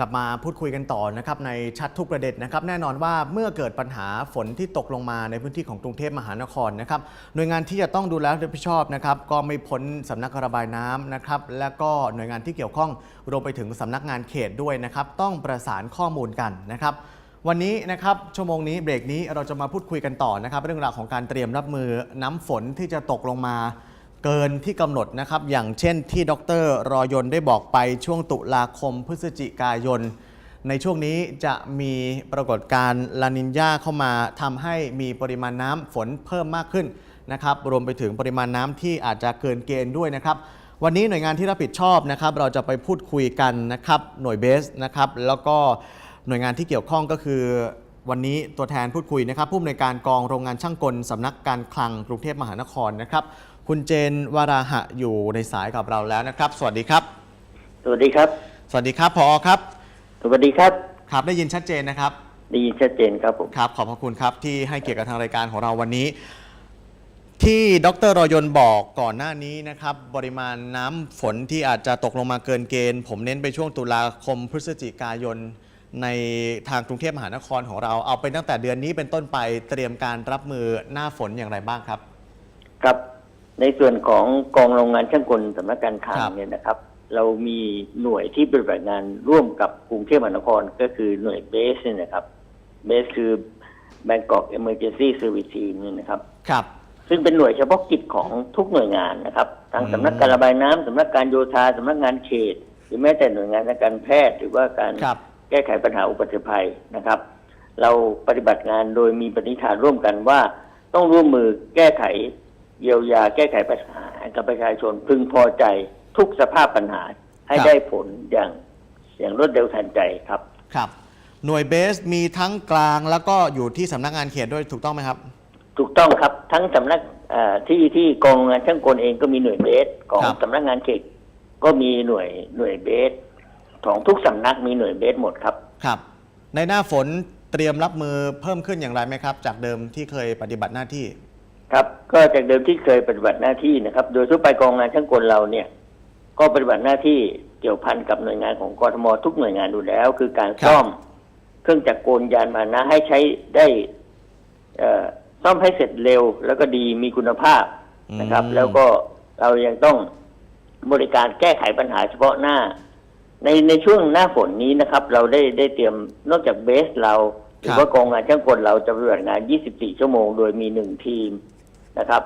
กลับมาพูดคุยกันต่อนะครับในชัดทุกประเด็นนะครับแน่นอนว่าเมื่อเกิดปัญหาฝนที่ตกลงมาในพื้นที่ของกรุงเทพมหานครนะครับหน่วยงานที่จะต้องดูแลรับผิดชอบนะครับก็ไม่พ้นสำนักระบายน้ำนะครับและก็หน่วยงานที่เกี่ยวข้องรวมไปถึงสำนักงานเขตด้วยนะครับต้องประสานข้อมูลกันนะครับวันนี้นะครับชั่วโมงนี้เบรกนี้เราจะมาพูดคุยกันต่อนะครับเรื่องราวของการเตรียมรับมือน้ำฝนที่จะตกลงมา เกินที่กำหนดนะครับ อย่างเช่นที่ดรรอยนได้บอกไปช่วงตุลาคมพฤศจิกายน ในช่วงนี้จะมีปรากฏการณ์ลานินยาเข้ามาทำให้มีปริมาณน้ำฝนเพิ่มมากขึ้นนะครับ รวมไปถึงปริมาณน้ำที่อาจจะเกินเกณฑ์ด้วยนะครับ วันนี้หน่วยงานที่รับผิดชอบนะครับ เราจะไปพูดคุยกันนะครับหน่วยเบสนะครับ แล้วก็หน่วยงานที่เกี่ยวข้องก็คือวันนี้ตัวแทนพูดคุยนะครับผู้อำนวยการกองโรงงานช่างกลสำนักการคลังกรุงเทพมหานครนะครับคุณเจนวราหะอยู่ในสายกับเราแล้วนะครับ สวัสดีครับ สวัสดีครับ สวัสดีครับพอครับ สวัสดีครับครับได้ยินชัดเจนนะครับได้ยินชัดเจนครับผมครับขอบพระคุณครับที่ให้เกียรติกับทางรายการของเราวันนี้ ที่ดรรอยนบอกก่อนหน้านี้นะครับ ปริมาณน้ำฝนที่อาจจะตกลงมาเกินเกณฑ์ ผมเน้นไปช่วงตุลาคมพฤศจิกายนในทางกรุงเทพมหานครของเราเอาเป็นตั้งแต่เดือนนี้เป็นต้นไปเตรียมการรับมือหน้าฝนอย่างไรบ้างครับ ครับ ในส่วนของกองโรงงานช่างกลสำนักการคลังครับ เนี่ยนะครับ เรามีหน่วยที่ปฏิบัติงานร่วมกับกรุงเทพมหานครก็คือหน่วยเบสเนี่ยนะครับเบสคือ Bangkok Emergency Service Team เนี่ยนะครับ ครับ ซึ่งเป็นหน่วยเฉพาะกิจของทุกหน่วยงานนะครับทางอืม สำนักการระบายน้ำสำนักการโยธาสำนักงานเขต หรือแม้แต่หน่วยงานทางการแพทย์ หรือว่าการ ครับ แก้ไขปัญหาอุบัติภัยนะครับ เราปฏิบัติงานโดยมีปณิธานร่วมกันว่า ต้องร่วมมือแก้ไข เยียวยาแก้ไขปัญหาให้กับประชาชนพึงพอใจทุกสภาพปัญหาให้ครับได้ผลอย่างอย่างรวดเร็วทันใจครับครับ หน่วยเบสมีทั้งกลางแล้วก็อยู่ที่สำนักงานเขตด้วยถูกต้องไหมครับ ถูกต้องครับทั้งสำนักเอ่อที่ที่กองงานช่างกลเองก็มีหน่วยเบสของครับสำนักงานเขตก็มีหน่วยหน่วยเบสของทุกสำนักมีหน่วยเบสหมดครับครับ ในหน้าฝนเตรียมรับมือเพิ่มขึ้นอย่างไรไหมครับ จากเดิมที่เคยปฏิบัติหน้าที่ ครับก็จากเดิมที่เคยปฏิบัติหน้าที่นะครับ โดยทั่วไปกองงานช่างกลเราเนี่ย ก็ปฏิบัติหน้าที่เกี่ยวพันกับหน่วยงานของกทมทุกหน่วยงานดูแล้ว คือการครับซ่อมเครื่องจักรกลยานพาหนะให้ใช้ได้เอ่อซ่อมให้เสร็จเร็ว แล้วก็ดีมีคุณภาพนะครับอืมแล้วก็เรายังต้องบริการแก้ไขปัญหาเฉพาะหน้า ในในช่วงหน้าฝนนี้นะครับ เราได้ได้เตรียมนอกจากเบสเราหรือว่ากองงานช่างกลเราจะปฏิบัติงาน 24 ชั่วโมง โดยมีหนึ่งทีม นะครับ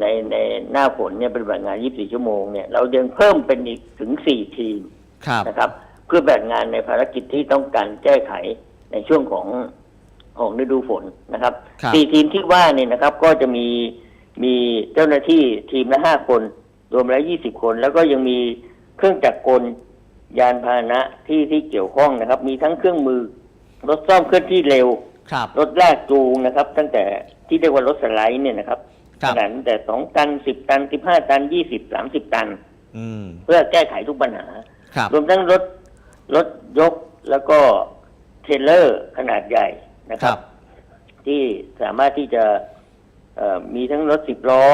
ในในหน้าฝนเนี่ยปฏิบัติงาน 24 ชั่วโมงเนี่ยเรายังเพิ่มเป็นอีกถึง 4 ทีมครับนะครับ เพื่อแบ่งงานในภารกิจที่ต้องการแก้ไขในช่วงของของฤดูฝนนะครับครับสี่ทีมที่ว่าเนี่ยนะครับ ก็จะมีมีเจ้าหน้าที่ทีมละห้าคน รวมแล้วยี่สิบคน แล้วก็ยังมีเครื่องจักรกลยานพาหนะที่ที่เกี่ยวข้องนะครับ มีทั้งเครื่องมือ รถซ่อมเคลื่อนที่เร็วครับรถลากจูงนะครับ ตั้งแต่ที่เรียกว่ารถสไลด์เนี่ยนะครับครั ขบนาดตั้งแต่สองตันสิบตันสิบห้าตันยี่สิบสามสิบตันอืมเพื่อแก้ไขทุกปัญหาครับรวมทั้งรถรถยกแล้วก็เทรลเลอร์ขนาดใหญ่นะคครัรับบที่สามารถที่จะเอ่อมีทั้งรถสิบล้อ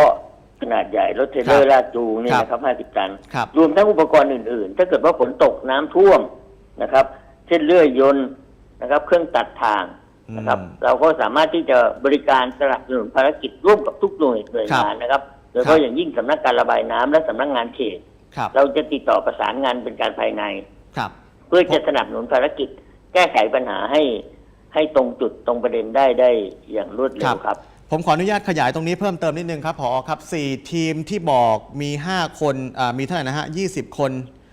ขนาดใหญ่รถเทรลเลอครัร์บลากจูงเนี่ยครับนะครับห้าสิบตันครับรวมทั้งอุปกรณ์อื่น ๆ ถ้าเกิดว่าฝนตกน้ำท่วมนะครับ เช่นเลื่อยยนต์นะครับ เครื่องตัดทาง นะครับอืมเราก็สามารถที่จะบริการสนับสนุนภารกิจร่วมกับทุกหน่วยหน่วยงานนะครับโดยเฉครัพาะบอย่างยิ่งสำนักการระบายน้ำและสำนักงานเขตครับเราจะติดต่อประสานงานเป็นการภายในครับ เพื่อจะสนับสนุนภารกิจ แก้ไขปัญหาให้ให้ตรงจุดตรงประเด็นได้ได้อย่างรวดเร็ครัวบครับผมขออนุญาตขยายตรงนี้เพิ่มเติมนิดนึงครับพอครับ 4 ทีมที่บอกมี 5 คนอ่ามีเท่าไหร่นะฮะ 20 คน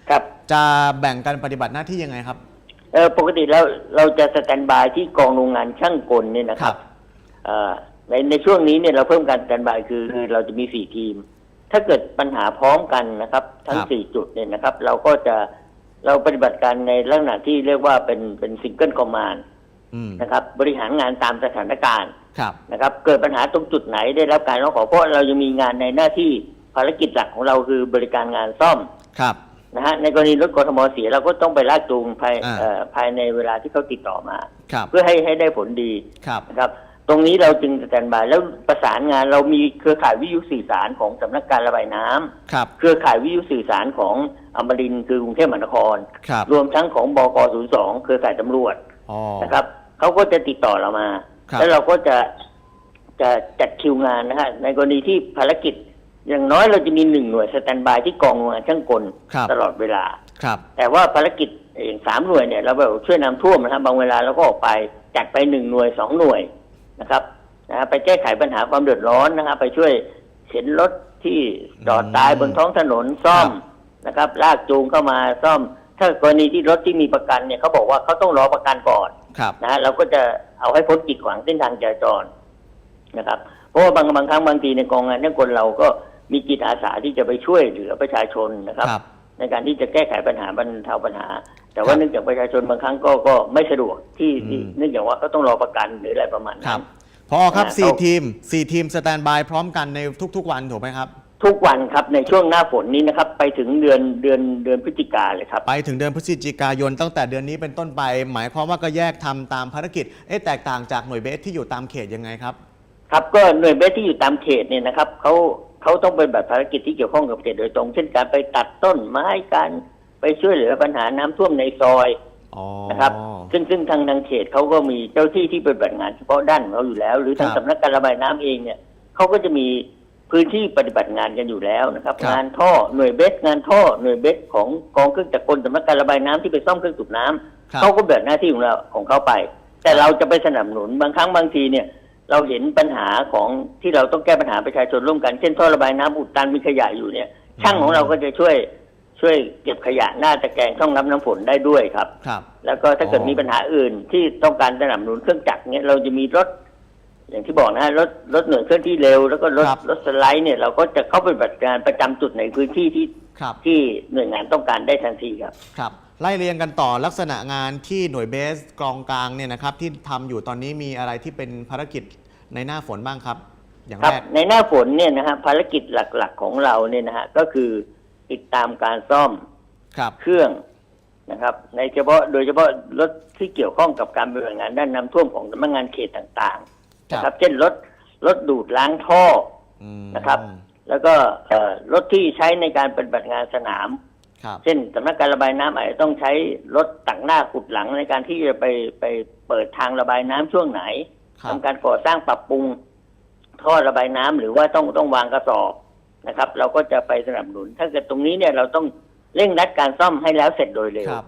ครับ จะแบ่งกันปฏิบัติหน้าที่ยังไงครับ เออปกติแล้วเราจะสแตนบายที่กองโรงงานช่างกลเนี่ยนะครัครับ บเอ่อในในช่วงนี้เนี่ยเราเพิ่มการสแตนบายคือคือเราจะมีสี่ทีม ถ้าเกิดปัญหาพร้อมกันนะครับ ทั้งครับ สี่จุดเนี่ยนะครับ เราก็จะเราปฏิบัติการในลักษณะที่เรียกว่าเป็นเป็นซิงเกิลคอมมานอืมนะครับ บริหารงานตามสถานการณ์ครับ นะครับ เกิดปัญหาตรงจุดไหนได้รับการร้องขอเพราะเรายังมีงานในหน้าที่ภารกิจหลักของเราคือบริการงานซ่อม ครับ นะฮะในกรณีรถกทมเสียเราก็ต้องไปลากจูงภายอ่าเอ่อภายในเวลาที่เขาติดต่อมาครับเพื่อให้ให้ได้ผลดีครับนะครับ ตรงนี้เราจึงสแตนบายแล้วประสานงานเรามีเครือข่ายวิทยุสื่อสารของสำนักการระบายน้ำครับเครือข่ายวิทยุสื่อสารของอมรินทร์คือกรุงเทพมหานครครับรวมทั้งของบก 02 เครือข่ายตำรวจอ๋อนะครับเขาก็จะติดต่อเรามาครับแล้วเราก็จะจะจัดคิวงานนะฮะในกรณีที่ภารกิจ อย่างน้อยเราจะมีหนึ่งหน่วยสแตนบายที่กองงานช่างกลครับตลอดเวลา ครับ แต่ว่าภารกิจอย่างสามหน่วยเนี่ยเราแบบช่วยน้ำท่วมนะครับบางเวลาเราก็ออกไปจัดไปหนึ่งหน่วยสองหน่วยนะครับนะฮะไปแก้ไขปัญหาความเดือดร้อนนะครับ ไปช่วยเข็นรถที่จอดตายบนท้องถนนซ่อมนะครับ ลากจูงเข้ามาซ่อม ถ้ากรณีที่รถที่มีประกันเนี่ยเขาบอกว่าเขาต้องรอประกันก่อนครับนะฮะเราก็จะเอาให้พ้นกีดขวางเส้นทางจราจรนะครับ เพราะว่าบางบางครั้งบางทีในกองงานเนี่ยคนเราก็ มีจิตอาสาที่จะไปช่วยเหลือประชาชนนะครับครับ ในการที่จะแก้ไขปัญหาบรรเทาปัญหา แต่ว่าครับเนื่องจากประชาชนบางครั้งก็ก็ไม่สะดวกที่ที่อืมเนื่องจากว่าเขาต้องรอประกันหรืออะไรประมาณครันั้บนพอครับอ่าสี่เอาทีมสี่ทีมสแตนบายพร้อมกันในทุก ๆ วันถูกไหมครับ ทุกวันครับในช่วงหน้าฝนนี้นะครับ ไปถึงเดือนเดือนเดือนพฤศจิกาเลยครับ ไปถึงเดือนพฤศจิกายนตั้งแต่เดือนนี้เป็นต้นไป หมายความว่าก็แยกทำตามภารกิจเอ๊ะแตกต่างจากหน่วยเบสที่อยู่ตามเขตยังไงครับ ครับก็หน่วยเบสที่อยู่ตามเขตเนี่ยนะครับเขา เขาต้องเป็นแบบภารกิจที่เกี่ยวข้องกับเขตโดยตรง เช่นการไปตัดต้นไม้การไปช่วยเหลือปัญหาน้ำท่วมในซอยอ๋อนะครับ ซึ่งซึ่งทางทางเขตเขาก็มีเจ้าที่ที่ปฏิบัติงานเฉพาะด้านของเขาอยู่แล้ว หรือทางครับสำนักการระบายน้ำเองเนี่ยเขาก็จะมีพื้นที่ปฏิบัติงานกันอยู่แล้วนะครับครับ งานท่อหน่วยเบสงานท่อหน่วยเบสของกองเครื่องจักรกลสำนักการระบายน้ำที่ไปซ่อมเครื่องสูบน้ำครับเขาก็แบ่งหน้าที่ของเราของเขาไป แต่เราจะไปสนับสนุนบางครั้งบางทีเนี่ย เราเห็นปัญหาของที่เราต้องแก้ปัญหาประชาชนร่วมกันเช่นท่อระบายน้ำอุดตันมีขยะอยู่เนี่ย ช่างของเราก็จะช่วยช่วยเก็บขยะหน้าตะแกรงช่องรับน้ำฝนได้ด้วยครับครับ แล้วก็ถ้าเกิดอ๋อมีปัญหาอื่นที่ต้องการสนับสนุนเครื่องจักรเนี่ยเราจะมีรถ อย่างที่บอกนะฮะรถรถหน่วยเคลื่อนที่เร็วแล้วก็รถครับรถสไลด์เนี่ยเราก็จะเข้าไปปฏิบัติการประจำจุดในพื้นที่ที่ครับที่หน่วยงานต้องการได้ทันทีครับครับไล่เรียงกันต่อลักษณะงานที่หน่วยเบสกองกลางเนี่ยนะครับที่ทำอยู่ตอนนี้มีอะไรที่เป็นภารกิจ ในหน้าฝนบ้างครับ อย่างครับแรกในหน้าฝนเนี่ยนะฮะภารกิจหลัก ๆ ของเราเนี่ยนะฮะก็คือติดตามการซ่อมครับเครื่องนะครับ ในเฉพาะโดยเฉพาะรถที่เกี่ยวข้องกับการปฏิบัติงานด้านน้ำท่วมของสำนักงานเขตต่างๆนะครับเช่นรถรถดูดล้างท่ออืมนะครับ แล้วก็เอ่อรถที่ใช้ในการปฏิบัติงานสนามครับเช่นสำนักการระบายน้ำอาจจะต้องใช้รถตักหน้าขุดหลังในการที่จะไปไปเปิดทางระบายน้ำช่วงไหนครับ ทำการก่อสร้างปรับปรุงท่อระบายน้ำหรือว่าต้องต้องวางกระสอบนะครับ เราก็จะไปสนับสนุน ถ้าเกิดตรงนี้เนี่ยเราต้องเร่งรัดการซ่อมให้แล้วเสร็จโดยเร็วครับ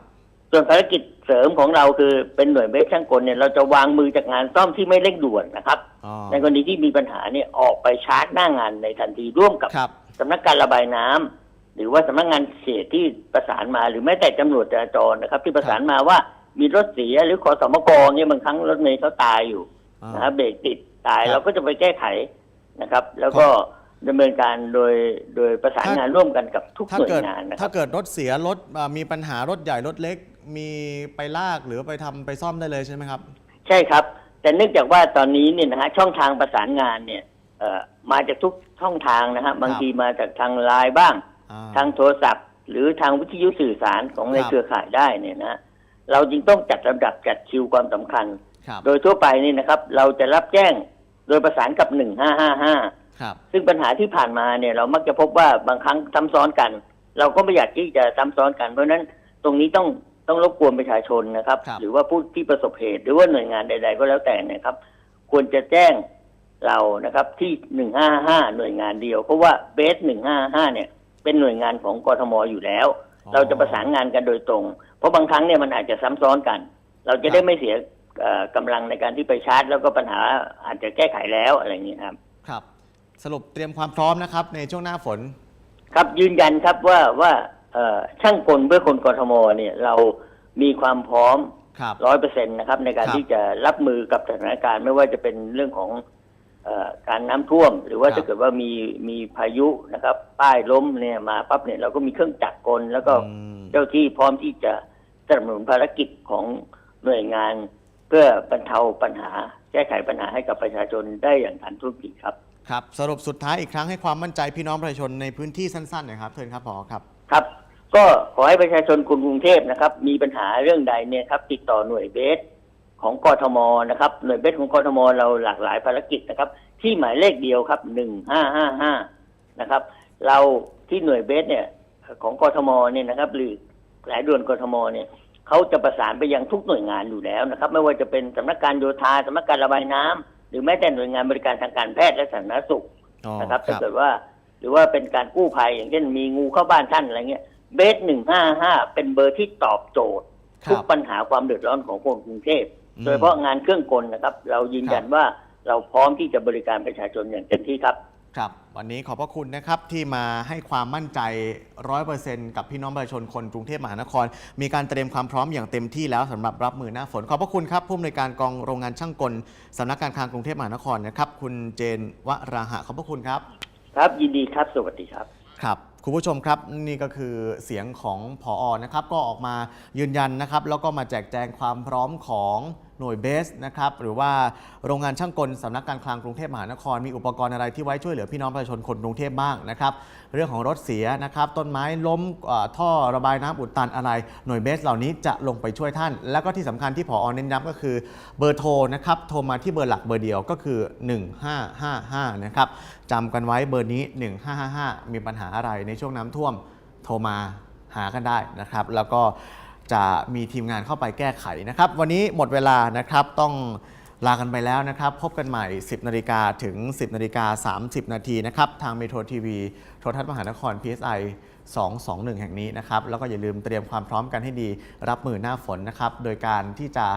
ส่วนภารกิจเสริมของเราคือเป็นหน่วยเบสช่างกลเนี่ยเราจะวางมือจากงานซ่อมที่ไม่เร่งด่วนนะครับอ๋อในกรณีที่มีปัญหาเนี่ยออกไปชาร์จหน้างานในทันทีร่วมกับครับสำนักการระบายน้ำหรือว่าสำนักงานเขตที่ประสานมาหรือแม้แต่ตำรวจจราจรนะครับ ที่ประสานมาว่ามีรถเสียหรือขอสมกเนี่ยบางครั้งรถเมล์เขาตายอยู่อ่า นะครับเบรกติดตายครับเราก็จะไปแก้ไขนะครับ แล้วก็ดำเนินการโดยโดยประสานถ้างงานร่วมกันกับทุกถ้าหน่วยเกิดงานนะคถ้ารับเกิดรถเสียรถอ่ามีปัญหารถใหญ่รถเล็ก มีไปลากหรือไปทำไปซ่อมได้เลยใช่ไหมครับ ใช่ครับ แต่เนื่องจากว่าตอนนี้เนี่ยนะฮะช่องทางประสานงานเนี่ยเอ่อมาจากทุกช่องทางนะฮะบางทีมาจากทางไลน์บ้างอ่าทางโทรศัพท์ หรือทางวิทยุสื่อสารของในครับเครือข่ายได้เนี่ยนะเราจึงต้องจัดลำดับจัดคิวความสำคัญครับ โดยทั่วไปนี่นะครับ เราจะรับแจ้งโดยประสานกับหนึ่งห้าห้าห้าครับซึ่งปัญหาที่ผ่านมาเนี่ย เรามักจะพบว่าบางครั้งซ้ำซ้อนกัน เราก็ไม่อยากที่จะซ้ำซ้อนกัน เพราะฉะนั้นตรงนี้ต้องต้องรบกวนประชาชนนะครับครับหรือว่าผู้ที่ประสบเหตุ หรือว่าหน่วยงานใด ๆ ก็แล้วแต่เนะครับ ควรจะแจ้งเรานะครับ ที่หนึ่งห้าห้าหน่วยงานเดียว เพราะว่าเบสหนึ่งห้าห้าเนี่ย เป็นหน่วยงานของกทมอยู่แล้วอ๋อเราจะประสานงานกันโดยตรง เพราะบางครั้งเนี่ยมันอาจจะซ้ำซ้อนกัน เราจะได้ไม่เสียเอ่อ กำลังในการที่ไปชาร์จ แล้วก็ปัญหาอาจจะแก้ไขแล้วอะไรอย่างนี้ครับครับ สรุปเตรียมความพร้อมนะครับ ในช่วงหน้าฝน ครับยืนยันครับว่าว่าเอ่อช่างกลเพื่อคนกทมเนี่ยเรามีความพร้อมครับร้อยเปอร์เซ็นต์นะครับ ในการครับที่จะรับมือกับสถานการณ์ไม่ว่าจะเป็นเรื่องของเออการน้ำท่วม หรือว่าครับถ้าเกิดว่ามีมีพายุนะครับ ป้ายล้มเนี่ยมาปั๊บเนี่ยเราก็มีเครื่องจักรกล แล้วก็อืมเจ้าที่พร้อมที่จะสนับสนุนภารกิจของหน่วยงาน เพื่อบรรเทาปัญหา แก้ไขปัญหาให้กับประชาชนได้อย่างทันท่วงทีครับ ครับ สรุปสุดท้ายอีกครั้งให้ความมั่นใจพี่น้องประชาชนในพื้นที่สั้นๆหน่อยครับเชิญครับพอครับครับ ก็ขอให้ประชาชนคนกรุงเทพนะครับ มีปัญหาเรื่องใดเนี่ยครับ ติดต่อหน่วยเบสขของกทมนะครับ หน่วยเบสของกทมเราหลากหลายภารกิจนะครับ ที่หมายเลขเดียวครับหนึ่งห้าห้าห้านะครับ เราที่หน่วยเบสเนี่ยของกทมเนี่ยนะครับ หรือสายด่วนกทมเนี่ย เขาจะประสานไปยังทุกหน่วยงานอยู่แล้วนะครับ ไม่ว่าจะเป็นสำนักการโยธาสำนักการระบายน้ำหรือแม้แต่หน่วยงานบริการทางการแพทย์และสาธารณสุขอ๋อนะครับคถ้ารับเกิดว่า หรือว่าเป็นการกู้ภัยอย่างเช่นมีงูเข้าบ้านท่านอะไรเงี้ยเบสหนึ่งห้าห้าเป็นเบอร์ที่ตอบโจทย์คทุรักบปัญหาความเดือดร้อนของคนกรุงเทพอืมโดยเฉพาะงานเครื่องกลนะครับ เรายืนยันครับว่าเราพร้อมที่จะบริการประชาชนอย่างเต็มที่ครับครับ วันนี้ขอบพระคุณนะครับที่มาให้ความมั่นใจ 100%กับพี่น้องประชาชนคนกรุงเทพมหานคร มีการเตรียมความพร้อมอย่างเต็มที่แล้วสำหรับรับมือหน้าฝน ขอบพระคุณครับผู้อำนวยการกองโรงงานช่างกลสำนักการคลังกรุงเทพมหานครนะครับ คุณเจนวราหะขอบพระคุณครับ ครับยินดีครับ สวัสดีครับครับคุณผู้ชมครับนี่ก็คือเสียงของผออนะครับ ก็ออกมายืนยันนะครับ แล้วก็มาแจกแจงความพร้อมของ หน่วยเบสนะครับหรือว่าโรงงานช่างกลสำนักการคลังกรุงเทพมหานคร มีอุปกรณ์อะไรที่ไว้ช่วยเหลือพี่น้องประชาชนคนกรุงเทพบ้างนะครับเรื่องของรถเสียนะครับต้นไม้ล้มท่อระบายน้ำอุดตันอะไร หน่วยเบสเหล่านี้จะลงไปช่วยท่าน แล้วก็ที่สำคัญที่ผอเน้นย้ำก็คือเบอร์โทรนะครับโทรมาที่เบอร์หลักเบอร์เดียวก็คือ 1555นะครับจำกันไว้เบอร์นี้ 1555 มีปัญหาอะไรในช่วงน้ำท่วมโทรมาหากันได้นะครับ แล้วก็ จะมีทีมงานเข้าไปแก้ไขนะครับ วันนี้หมดเวลานะครับต้องลากันไปแล้วนะครับ พบกันใหม่ 10 นาฬิกาถึง 10 นาฬิกา 30 นาทีนะครับ ทางเมโทรทีวีโทรทัศน์มหานคร PSI 221 แห่งนี้นะครับ แล้วก็อย่าลืมเตรียมความพร้อมกันให้ดีรับมือหน้าฝนนะครับ โดยการที่จะ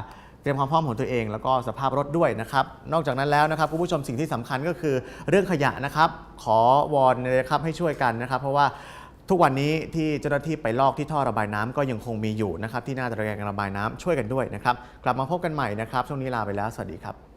เตรียมความพร้อมของตัวเอง แล้วก็สภาพรถด้วยนะครับ นอกจากนั้นแล้วนะครับคุณผู้ชมสิ่งที่สำคัญก็คือเรื่องขยะนะครับ ขอวอนนะครับให้ช่วยกันนะครับ เพราะว่า ทุกวันนี้ที่เจ้าหน้าที่ไปลอกที่ท่อระบายน้ำก็ยังคงมีอยู่นะครับที่หน้าตะแกรงระบายน้ำช่วยกันด้วยนะครับกลับมาพบกันใหม่นะครับช่วงนี้ลาไปแล้วสวัสดีครับ